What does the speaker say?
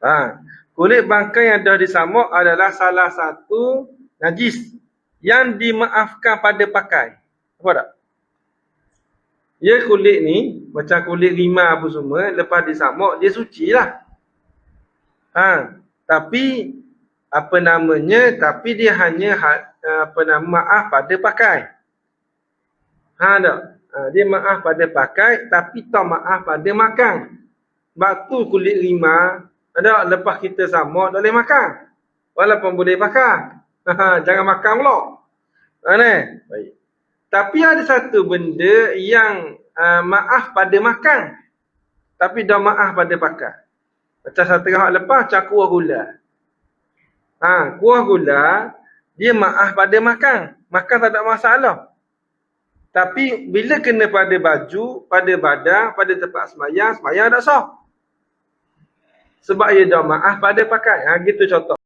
Ha. Kulit bangkai yang dah disamuk adalah salah satu najis yang dimaafkan pada pakai. Apa tak? Ya kulit ni, macam kulit rimau apa semua, lepas disamuk, dia suci lah. Ha. Tapi, apa namanya, tapi dia hanya apa nama maaf pada pakai. Ha tak? Ha, dia maaf pada pakai, tapi tak maaf pada makan. Sebab tu kulit rimau, ada lepas kita samuk, tak boleh makan. Walaupun boleh makan. Ha, jangan makan pula. Ha, ni? Baik. Tapi ada satu benda yang uh, maaf pada makan. Tapi dah maaf pada pakai. Macam satu hak lepas, macam kuah gula. Ha, kuah gula, dia maaf pada makan. Makan tak ada masalah. Tapi bila kena pada baju, pada badan, pada tempat semayang, semayang tak sah. Sebab ia dah maaf pada pakai. Ha, gitu contoh.